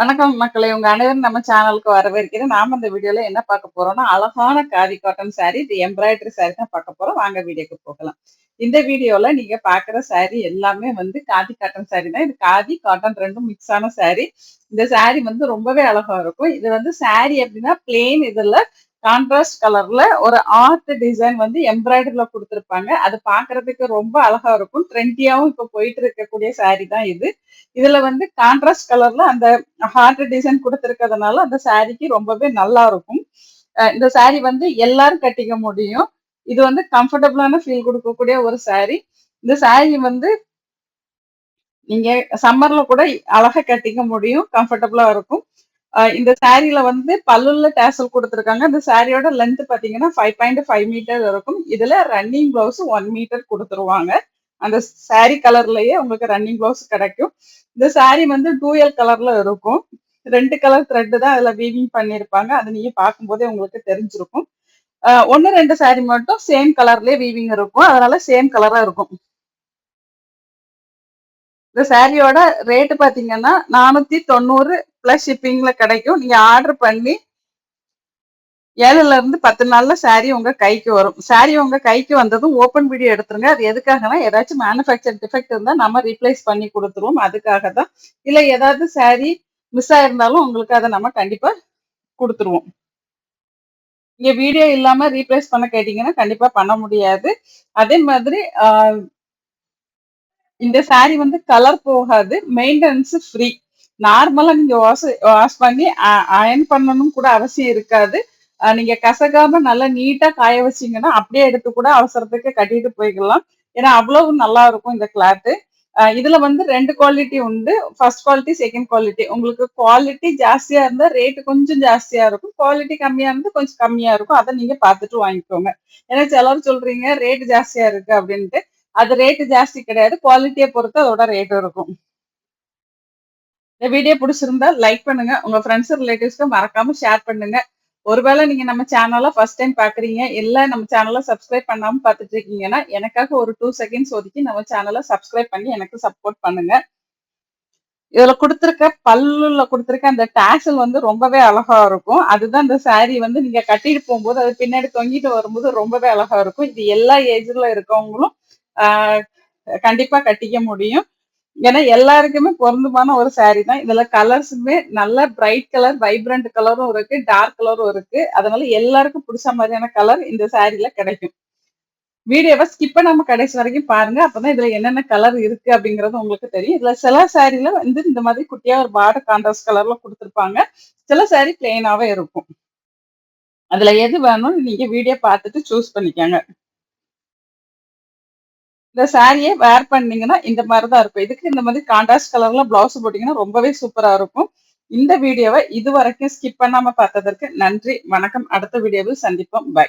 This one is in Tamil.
வணக்கம் மக்களை. உங்க அனைவரும் நம்ம சேனலுக்கு வரவேற்கிறேன். நாம இந்த வீடியோல என்ன பார்க்க போறோம்னா அழகான காதி காட்டன் சாரி இது எம்ப்ராய்டரி சாரி தான் பார்க்க போறோம். வாங்க வீடியோக்கு போகலாம். இந்த வீடியோல நீங்க பாக்குற சாரி எல்லாமே வந்து காதி காட்டன் சாரி தான். இது காதி காட்டன் ரெண்டும் மிக்ஸ் ஆன சாரி இந்த சாரி வந்து ரொம்பவே அழகா இருக்கும். இது வந்து சாரி அப்படின்னா பிளெயின் இதுல கான்ட்ராஸ்ட் கலர்ல ஒரு ஆர்ட் டிசைன் வந்து எம்ப்ராய்டரில கொடுத்துருப்பாங்க. அது பாக்குறதுக்கு ரொம்ப அழகா இருக்கும். ட்ரெண்டியாவும் இப்போ போயிட்டு இருக்கக்கூடிய சாரி தான் இது. இதுல வந்து கான்ட்ராஸ்ட் கலர்ல அந்த ஹார்ட் டிசைன் கொடுத்துருக்கிறதுனால அந்த சாரிக்கு ரொம்பவே நல்லா இருக்கும். இந்த சாரி வந்து எல்லாரும் கட்டிக்க முடியும். இது வந்து கம்ஃபர்டபுளான ஃபீல் கொடுக்கக்கூடிய ஒரு சாரி இந்த சாரி வந்து நீங்க சம்மர்ல கூட அழகா கட்டிக்க முடியும். கம்ஃபர்டபுளா இருக்கும். இந்த சாரியில வந்து பல்லுல டேசல் கொடுத்துருக்காங்க. இந்த சாரியோட லென்த் பாத்தீங்கன்னா ஃபைவ் பாயிண்ட் ஃபைவ் மீட்டர் இருக்கும். இதுல ரன்னிங் பிளவுஸ் ஒன் மீட்டர் கொடுத்துருவாங்க. அந்த சாரி கலர்லயே உங்களுக்கு ரன்னிங் பிளவுஸ் கிடைக்கும். இந்த சாரி வந்து டூயல் கலர்ல இருக்கும். ரெண்டு கலர் த்ரெட்டு தான் அதுல வீவிங் பண்ணியிருப்பாங்க அதை நீங்க பார்க்கும்போதே உங்களுக்கு தெரிஞ்சிருக்கும். ஒன்னு ரெண்டு சாரி மட்டும் சேம் கலர்லயே வீவிங் இருக்கும். அதனால சேம் கலரா இருக்கும். இந்த சாரியோட ரேட்டு பாத்தீங்கன்னா நானூத்தி தொண்ணூறு ப்ளஸ் ஷிப்பிங்ல கிடைக்கும். நீங்க ஆர்டர் பண்ணி ஏழுல இருந்து பத்து நாள்ல saree உங்க கைக்கு வரும். Saree உங்க கைக்கு வந்ததும் ஓப்பன் வீடியோ எடுத்துருங்க. அது எதுக்காகனா ஏதாச்சும் மேனுஃபேக்சர் டிஃபெக்ட் இருந்தா நம்ம ரீப்ளேஸ் பண்ணி கொடுத்துருவோம். அதுக்காக தான் இல்ல ஏதாவது saree மிஸ் ஆயிருந்தாலும் உங்களுக்கு அதை நம்ம கண்டிப்பா கொடுத்துருவோம். நீங்க வீடியோ இல்லாம ரீப்ளேஸ் பண்ண கேட்டீங்கன்னா கண்டிப்பா பண்ண முடியாது. அதே மாதிரி இந்த saree வந்து கலர் போகாது. மெயின்டெனன்ஸ் ஃப்ரீ நார்மலா நீங்க வாஷ் வாஷ் பண்ணி அயன் பண்ணணும் கூட அவசியம் இருக்காது. நீங்க கசகாம நல்லா நீட்டா காய வச்சீங்கன்னா அப்படியே எடுத்து கூட அவசரத்துக்கு கட்டிட்டு போய்க்கலாம். ஏன்னா அவ்வளவு நல்லா இருக்கும் இந்த கிளாத்து இதுல வந்து ரெண்டு குவாலிட்டி உண்டு. ஃபர்ஸ்ட் குவாலிட்டி செகண்ட் குவாலிட்டி உங்களுக்கு குவாலிட்டி ஜாஸ்தியா இருந்தா ரேட்டு கொஞ்சம் ஜாஸ்தியா இருக்கும். குவாலிட்டி கம்மியா இருந்தா கொஞ்சம் கம்மியா இருக்கும். அதை நீங்க பார்த்துட்டு வாங்கிக்கோங்க. ஏன்னா சிலர் சொல்றீங்க ரேட் ஜாஸ்தியா இருக்கு அப்படின்ட்டு. அது ரேட்டு ஜாஸ்தி கிடையாது. குவாலிட்டியை பொறுத்து அதோட ரேட் இருக்கும். இந்த வீடியோ பிடிச்சிருந்தா லைக் பண்ணுங்க. உங்க ஃப்ரெண்ட்ஸ் ரிலேட்டிவ்ஸ்க்கு மறக்காம ஷேர் பண்ணுங்க. ஒருவேளை நீங்க நம்ம சேனலை ஃபர்ஸ்ட் டைம் பாக்குறீங்க இல்ல நம்ம சேனலை சப்ஸ்கிரைப் பண்ணாம பாத்துட்டு இருக்கீங்கன்னா எனக்காக ஒரு டூ செகண்ட்ஸ் ஒதுக்கி நம்ம சேனலை சப்ஸ்கிரைப் பண்ணி எனக்கு சப்போர்ட் பண்ணுங்க. இதுல கொடுத்துருக்க பல்லுல கொடுத்துருக்க அந்த டேசல் வந்து ரொம்பவே அழகா இருக்கும். அதுதான் அந்த saree வந்து நீங்க கட்டிட்டு போகும்போது அது பின்னாடி தொங்கிட்டு வரும்போது ரொம்பவே அழகா இருக்கும். இது எல்லா ஏஜ்ல இருக்கவங்களும் கண்டிப்பா கட்டிக்க முடியும். ஏன்னா எல்லாருக்குமே பொருந்துமான ஒரு saree தான். இதுல கலர்ஸுமே நல்ல பிரைட் கலர் வைப்ரண்ட் கலரும் இருக்கு டார்க் கலரும் இருக்கு. அதனால எல்லாருக்கும் பிடிச்ச மாதிரியான கலர் இந்த சாரீல கிடைக்கும். வீடியோவை ஸ்கிப் பண்ணாம கடைசி வரைக்கும் பாருங்க. அப்பதான் இதுல என்னென்ன கலர் இருக்கு அப்படிங்கறது உங்களுக்கு தெரியும். இதுல சில சாரீல வந்து இந்த மாதிரி குட்டியா ஒரு பார்டர் கான்ட்ராஸ்ட் கலர்ல கொடுத்துருப்பாங்க. சில சாரீ பிளெயினாவே இருக்கும். அதுல எது வேணும்னு நீங்க வீடியோ பார்த்துட்டு சூஸ் பண்ணிக்கோங்க. இந்த சாரியை வேர் பண்ணீங்கன்னா இந்த மாதிரி தான் இருக்கும். இதுக்கு இந்த மாதிரி கான்ட்ராஸ்ட் கலர்ல பிளவுஸ் போட்டீங்கன்னா ரொம்பவே சூப்பரா இருக்கும். இந்த வீடியோவை இது வரைக்கும் ஸ்கிப் பண்ணாம பார்த்ததற்கு நன்றி. வணக்கம். அடுத்த வீடியோவில் சந்திப்போம். பை